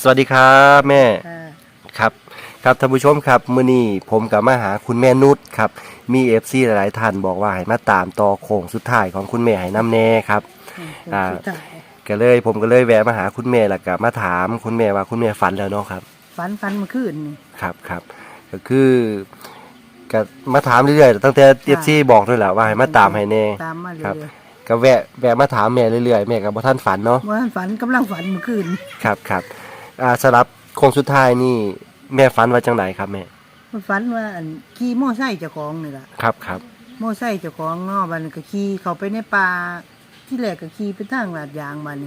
สวัสดีครับแม่ค่ะครับ ครับท่านผู้ชมครับมื้อนี้ผมกับมาหาคุณแม่นุชครับมีเอฟซีหลายๆท่านบอกว่าให้มาตามต่อโค้งสุดท้ายของคุณแม่ให้น้ำแน่ครับ อ่า สุดท้ายก็เลยผมก็เลยแวะมาหาคุณแม่แล้วก็มาถามคุณแม่ว่าคุณแม่ฝันแล้วเนาะครับ ฝันฝันเมื่อคืนนี่ ครับครับก็คือก็มาถามเรื่อยๆตั้งแต่เอฟซีบอกด้วยแหละว่าให้มาตามให้แน่ ตามมาเลครับ ยก็แวะแวะมาถามแม่เรื่อยๆแม่ก็บ่ทันฝันเนาะ เมื่อฝันกำลังฝันเมื่อคืน ครับครับ อ่าสำหรับโค้งสุดท้ายนี่ แม่ฝันว่าจังไหนครับแม่มันฝันว่าอันขี่โม่ไส้เจ้าของนี่ล่ะครับครับโม่ไส้เจ้าของเนาะบัดนก็ขี่เข้าไปในป่าที่แรกก็ขี่ไปทางลาดยางบัดน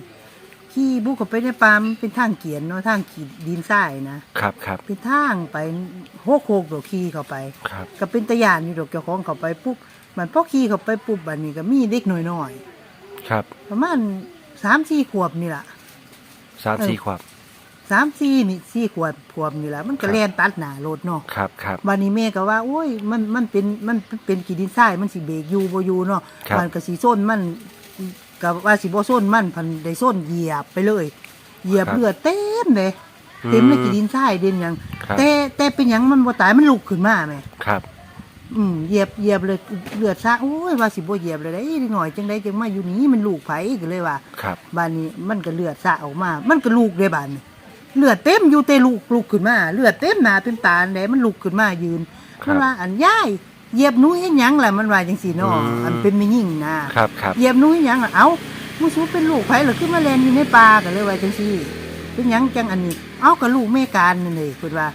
ขี่บุกเข้าไปในป่ามันเป็นทางเกียนเนาะทางขีดดินทรายนะครับครับเป็นทางไปโฮกโฮกดอกขี่เข้าไป ครับก็เป็นตะยานอยู่ดอกเจ้าของเข้าไปปุ๊บมันพอขี่เข้าไปปุ๊บบัดนี้ก็มีเด็กน้อยๆครับประมาณสามสี่ขวบนี่แหละสามสี่ขวบ สามสี่นี่สี่ขวบขวบนี่แหละมันก็ครับแล่นตัดหน้ารถเนาะครับครับวันนี้แม่ก็ว่าโอ้ยมันมันเป็นมันเป็นกี่ดินทรายมันสิเบรกอยู่บ่อยู่เนาะครับ มันก็สิส้นมันก็ว่าสิบ่ส้นมันพันได้ส้นเหยียบไปเลย เหยียบเลือดเต็มเลยเต็มในกี่ดินทรายเด่นหยังครับแต่แต่เป็นหยังมันบ่ตายมันลุกขึ้นมาแม่ ครับ อืมเหยียบเหยียบเลยเลือดซะโอ้ยว่าสิบ่เหยียบเลยได้หน่อยจังไดจังมาอยู่นี่มันลูกไผก็เลยว่าครับ บ้านนี้มันก็เลือดสะออกมา มันก็ลูกเลยบ้านนี้ เลือดเต็มอยู่แต่ลูกลูกขึ้นมาเลือดเต็มหนาเต็มตาแหนมันลูกขึ้นมายืนครับมันว่าอันย่ายเหยียบหนูเฮ็ดหยังล่ะมันว่าจังซี่เนาะอืม อันเป็นไม่ยิ่งนะครับครับ เหยียบหนูเฮ็ดหยังล่ะเอ้ามูสูเป็นลูกไผเหรอขึ้นมาแลนอยู่ในป่าก็เลยว่าจังซี่เป็นหยังจังอันนี้ เอ้าก็ลูกแม่การนั่นเลยเพิ่นว่า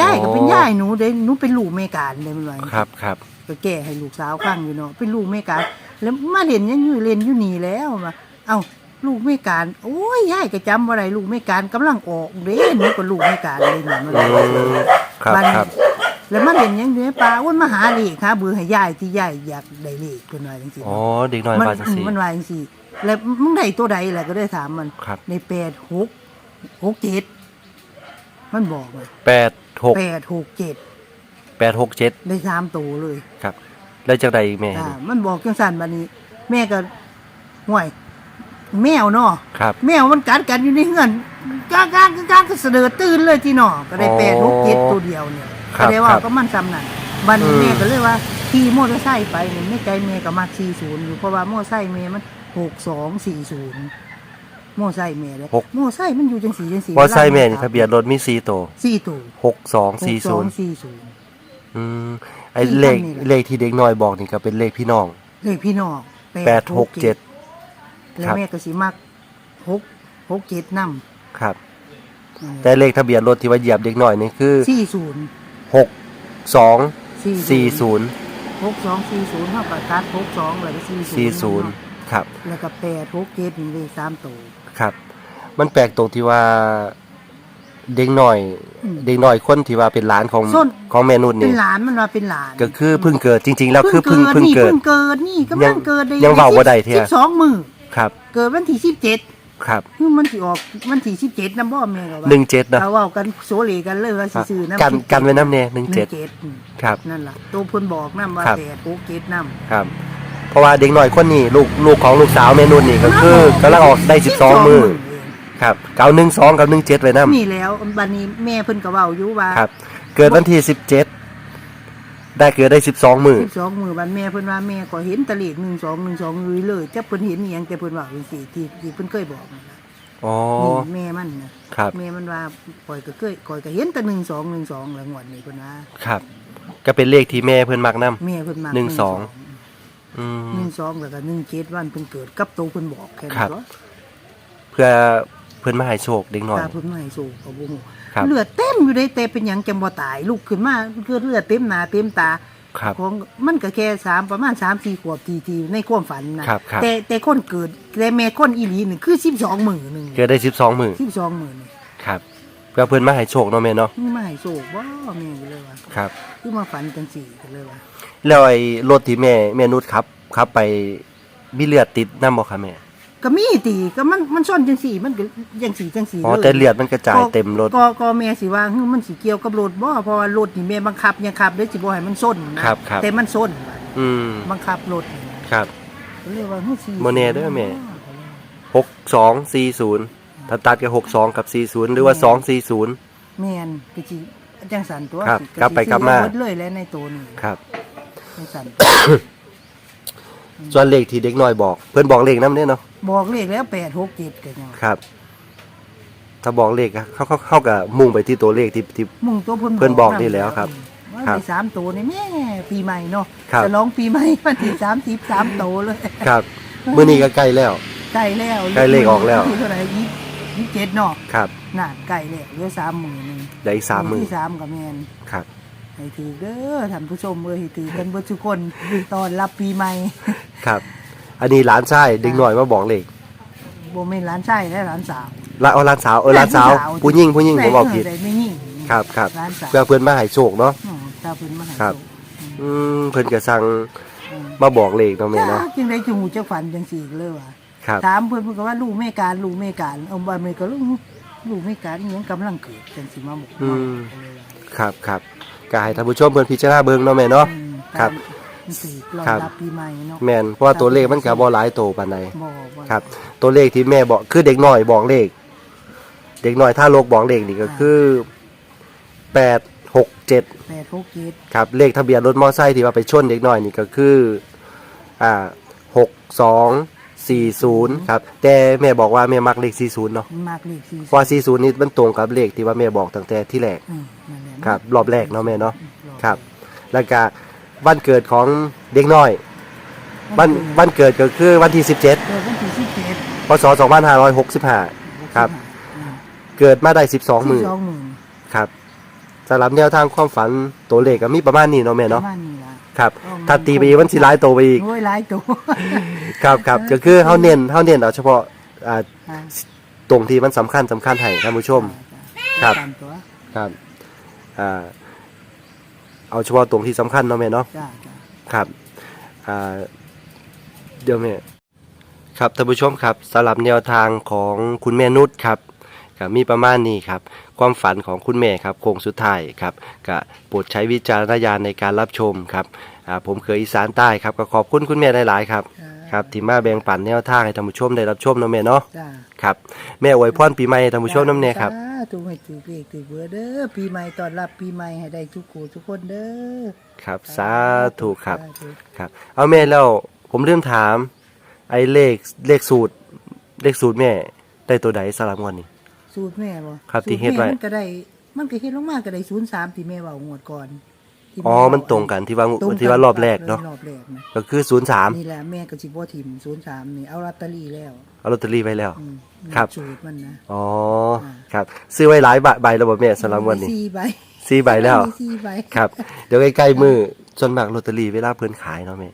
ย่ายก็เป็นย่ายหนูเด้หนูเป็นลูกแม่การเลยมันว่าครับครับก็แก้ให้ลูกสาวฟังอยู่เนาะเป็นลูกแม่การแล้วมาเรียนยังอยู่เรียนอยู่นี่แล้วมาเอ้า ลูกแม่การ โอ้ยยายก็จำอะไรลูกแม่การกำลังออกเด้หนูก็ลูกแม่การเลยเนี่ยมันอืมครับบัดครับแล้วมาเรียนยังอยู่ในป่าอ้วนมาหาเลขค่ะเบื่อให้ยายที่ยายอยากได้เลขคนว่าจังซี่อ๋อเด็กน้อยมันมาจังสี่ มันว่าจังซี่ แล้วมึงได้ตัวใดล่ะก็ได้ถามมัน ครับ ในแปดหกหกเจ็ดมันบอกว่าแปดหกแปดหกเจ็ดแปดหกเจ็ดได้สามตัวเลยครับ แล้วจากใดอีกแม่อ่ามันบอกจังสันบัดนี้ แม่ก็ห่วย แมวเนาะครับ แมวมันกัดกันอยู่ในเฮือนกางกางกางกางก็เสดอตื่นเลยที่เนาะก็ได้อ๋อแปดหกเจ็ดตัวเดียวเนี่ยครัก็บได้ว่าครับ ก็มันซ้ำนั่นบัดนี้อืมแม่ก็เลยว่าขี่มอเตอร์ไซค์ไปเนี่ยไม่ใจแม่ก็มักสี่ศูนย์อยู่เพราะว่ามอเตอร์ไซค์แม่มันหกสองสี่ศูนย์มอเตอร์ไซค์แม่เลยมอเตอร์ไซค์มันอยู่จังสี่จังสี่มอไซค์แม่นี่ทะเบียนรถมีสี่ตัวสี่ตัวหกสองสี่ศูนย์สี่ศูนย์ อืมไอสี่เลขคันนี่แหละ เลขที่เด็กน้อยบอกนี่ก็เป็นเลขพี่น้อง เลขพี่น้องแปดหกเจ็ด แล้วครับแม่ก็สิมักหกหกเจ็ดนำครับ แต่เลขทะเบียนรถที่ว่าเหยียบเด็กน้อยนี่คือสี่ศูนย์หกสองสี่ศูนย์หกสองสี่ศูนย์เท่ากับตัดหกสองเลยก็สี่ศูนย์สี่ศูนย์ครับ แล้วก็แปดหกเจ็ดนี่เลยสามตัวครับ มันแปลกตรงที่ว่าเด็กหน่อยอืมเด็กหน่อยคนที่ว่าเป็นหลานของส้นของแม่นุชเป็นี่นหลานมันว่าเป็นหลาน ก็คือเพิ่งเกิดจริง ๆ แล้วคือเพิ่งเพิ่งนี่เกิดเพิ่งเกิดนี่กำลังเกิดได้ยังเว้าบ่ได้เที่ยสิบสองมือ ครับ เกิดวันที่สิบเจ็ดครับคือมันสิออกวันที่สิบเจ็ดนะบ่แม่ก็ว่าหนึ่งเจ็ดนะเราเว่ากันโซเลกันเลยว่าคสิรับซื้อน้ำกันกันไว้น้ำเนหนึ่งหเจ็นึ่ดงเจ็ดครับนั่นล่ะตัวเพิ่นบอกนำว่าครับแปดหกเจ็ดนำครับ เพราะว่าเด็กหน่อยคนนี้ลูกลูกของลูกสาวแม่นุชนี่ก็คือกำลังออกได้สิบสองมือเงครับเก้าหนึ่งสองกับหนึ่งเจ็ดไว้น้ำนี่แล้วบัดนี้แม่เพิ่นก็เว้าอยู่ว่าครับเกิดวันที่สิบเจ็ด ได้เกิดได้สิบสองมือสิบสองมือบัดแม่เพิ่นว่าแม่ก็เห็นตะเลขหนึ่งสองหนึ่งสองเลยเลยจักเพิ่นเห็นอีหยังแต่เพิ่นว่าจังซี่ที่ที่เพิ่นเคยบอกนั่นล่ะอ๋อ นี่แม่มันนะครับ แม่มันว่าปล่อยก็เคยปล่อยก็เห็นแต่หนึ่งสองหนึ่งสองแล้วงวดนี้เพิ่นว่าครับ ก็เป็นเลขที่แม่เพิ่นมักนํ แม่เพิ่นมาหนึ่งสอง อืม หนึ่งสองแล้วก็หนึ่งเจ็ดวันเพิ่นเกิดกับตัวเพิ่นบอกแค่ครันั้นบก็เพื่อ เพิ่นมาให้โชคเด็กหน่อย ตาเพิ่นมาให้สู้ก็บ่ฮู้ครับ เลือดเต็มอยู่ได้แต่เป็นหยังจังบ่ตายลุกขึ้นมาเกิดเลือดเต็มหน้าเต็มตาครับ ของมันก็แค่สามประมาณสามสี่ขวบทีทีในความฝันนะครับครับ แต่แต่คนเกิดแต่แม่คนอีหลีหนึ่งคือสิบสองหมื่นหนึ่งเกิดได้สิบสองมือสิบสองหมื่นครับเพื่อเพิ่นมาให้โชคเนาะแม่เนาะนี่มาให้โศกว่าแม่ก็เลยว่าครับ คือมาฝันจังสี่ก็เลยว่า แล้วไอ้รถที่แม่แม่นุชครับขับไปมีเลือดติดน้ำบ่คะแม่ ก็มีตีก็มันมันซ่อนจังสี่ มันก็จังสี่จังสี่อ๋อเลยแต่เลือดมันกระจายเต็มรถก็ก็แม่สิว่าเฮ้ยมันสิเกี่ยวกับรถบ่เพราะว่ารถนี่แม่บังคับยังขับเด้สิบ่ให้มันส้นนะครับครับ แต่มันส้นอืมบังคับรถนี่นะครับก็เลยว่าเฮ้ยสี่บ่แน่เด้อแม่หกสองสี่ศูนย์อถ้าตัดก็62กับ40หรือว่า240แม่นก็สิจังสันตัวครับสิกลับไปกลับมาซื้อเบิดเลยแล้วในตัวนี้ครับจังสัน ส่วนเลขที่เด็กน้อยบอก เพิ่นบอกเลขนำเด้เนาะบอกเลขแล้ว8 6 7ก็ยังครับ ถ้าบอกเลขอะเขาเขาเขาก็มุ่งไปที่ตัวเลขที่ที่มุ่งตัวเพิ่นเพิ่นบอกนี่แล้วครับว่าครับได้สามตัวนี่แม่ปีใหม่เนาะครับ จะร้องปีใหม่วันที่30 3ตัวเลยครับมื้อนี้ก็ใกล้แล้ว ใกล้แล้วใกล้เลขออกแล้วนที่เท่าไหร่ยี่ยี่เจ็ดเนาะครับน่าใกล้แล้วเหลือสามหมื่นหนึ่งได้อีก3มื้อที่สามกับแมนครับ ให้ถือเด้อท่านผู้ชมเอ้ยให้ถือกันเบิดทุกคนตอนรับปีใหม่ครับ อันนี้หลานชายเด็กน้อยมาบอกเลขโบเมนหลานชายและหลานสาวละเอาหลานสาวเออหลานสาวผู้หญิงผู้หญิงผมบอกผิด ได้ไม่ยิ่งครับครับหลานสาวเพื่อเพิ่นมาให้โชคเนาะ อืมตาเพิ่นมาหาครับโชอืมเพิ่นก็สั่งอืมมาบอกเลขเนาะแม่เนาะจ้าจึงได้จูงหูจักฝันจังสี่เลยว่ะครับ ถามเพิ่นเพิ่นก็ว่าลูกแม่การลูกแม่การเอาบ่แม่ก็ลูกลูกแม่การอิหยังกำลังเกิดจังสิมาบอกอืมก็เลยว่าครับครับ ก็ให้ท่านผู้ชมเพิ่นพิจารณาเบิ่งเนาะแม่เนาะอืมครับมันสิรอครับรับปีใหม่เนาะแม่นเพราะว่าตัวเลขมันก็บ่หลายโตปานใดบอกว่าครับ ตัวเลขที่แม่บอกคือเด็กน้อยบอกเลข เด็กน้อยถ้าโลกบอกเลขนี่ก็คือ867แปดหกเจ็ดครับเลขทะเบียนรถมอไซค์ที่ว่าไปชนเด็กน้อยนี่ก็คืออ่า6240ครับแต่แม่บอกว่าแม่มักเลข40เนาะมากเลขสี่เพราะว่า40นี่มันตรงกับเลขที่ว่าแม่บอกตั้งแต่ที่แรกอืมนั่นแหละ ครับรอบแรกเนาะแม่เนาะรอบครับ แล้วก็วันเกิดของเด็กน้อยวันวันเกิดก็คือวันที่17เกิดวันที่สิบเจ็ดพศ2565 ครับอืมเกิดมาได้ 12 มือสองหมื่นครับสำหรับแนวทางความฝันตัวเลขก็มีประมาณนี้เนาะแม่เนาะประมาณนี้ล่ะครับอ๋อถ้าตีไปอีกมันสิหลายโตไปอีก โอ้ยหลายตัวครับครับก็คือเฮาเน้นเฮาเน้นเอาเฉพาะอ่าอ่าตรงที่มันสำคัญสำคัญให้ท่านผู้ชม ครับ ตามตัวครับ อ่าเอาเฉพาะตรงที่สำคัญเนาะแม่เนาะ จ้าจ้าครับอ่าเดี๋ยวแม่ครับท่านผู้ชมครับสำหรับแนวทางของคุณแม่นุชครับก็มีประมาณนี้ครับ ความฝันของคุณแม่ครับโค้งสุดท้ายครับก็โปรดใช้วิจารณญาณในการรับชมครับอ่าผมเคยอีสานใต้ครับก็ขอบคุณคุณแม่หลายๆครับ ครับที่มาแบ่งปันแนวทางให้ท่านผู้ชมได้รับชมเนาะแม่เนาะจ้าครับแม่อวยพรปีใหม่ให้ท่านผู้ชมน้ำแน่ครับจ้าถูกให้ถูกเลขถูกเบอร์เด้อปีใหม่ตอนรับปีใหม่ให้ได้ทุกคู่ทุกคนเด้อครับสาธุครับ สาธุครับ เอาแม่แล้วผมเริ่มถาม ไอ้เลขเลขสูตร เลขสูตรแม่ ได้ตัวใดสลับงวันนี้ สูตรแม่บ่ครับที่สูตเฮ็ดไว้แม่มันก็ได้ มันก็เฮ็ดลงมาก็ได้ศูนย์สามที่แม่เว้างวดก่อน ที่อ๋อแเว้ามันตรงกันที่ว่าตรงกันที่ว่ารอบแรกเนาะรอบแรกนะก็คือศูนย์สามนี่แหละแม่ก็สิบ่ทิมศูนย์สามนี่เอาลอตเตอรี่แล้วเอาลอตเตอรี่ไว้แล้ว อืมครับ สูตรมันนะอ๋อครับ ซื้อไว้หลายใบใบแล้วบ่แม่สลับงวันนี้สี่ใบสี่ใบแล้วมีสี่ใบ ครับ เดี๋ยวใกล้ๆมือส่วนมากลอตเตอรี่เวลาเพิ่นขายเนาะแม่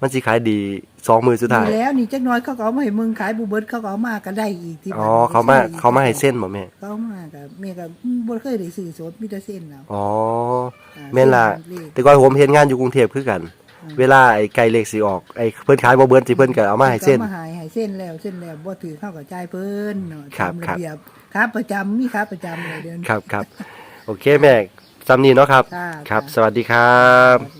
มันสิขายดีสองมือสุดท้ายมีแล้วนี่จักหน้อยเขาก็เอามาให้มึงขายบูเบิร์ดเขาก็เอามาก็ได้อีกที่อ๋อเขามาเขามาให้เส้นบ่แม่ เขาเอามากับแม่ก็บ่เคยได้ซื้อสดมีแต่เส้นแล้วอ๋ออ่าแม่นล่ะเส้นเลขแต่ก่อนผมเฮ็ดงานอยู่กรุงเทพคือกัน เวลาไอ้ไก่เล็กสิออกไอ้เพิ่นขายบ่เบิ่นสิเพิ่นก็เอามาให้เส้น ก็มาใหายให้เส้นแล้วเส้นแล้วบ่ถือเข้ากับจ่ายเพิ่นเนาะครับตามครัระบเบียบครับประจำมีครับประจำเลยเดือน ครับครับโอเคแม่ซ้ำนี้เนาะครับ ค่ะครับสวัสดีครับ สวัสดี